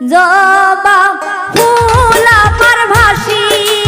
জবা ফুল আমার ভাসিয়া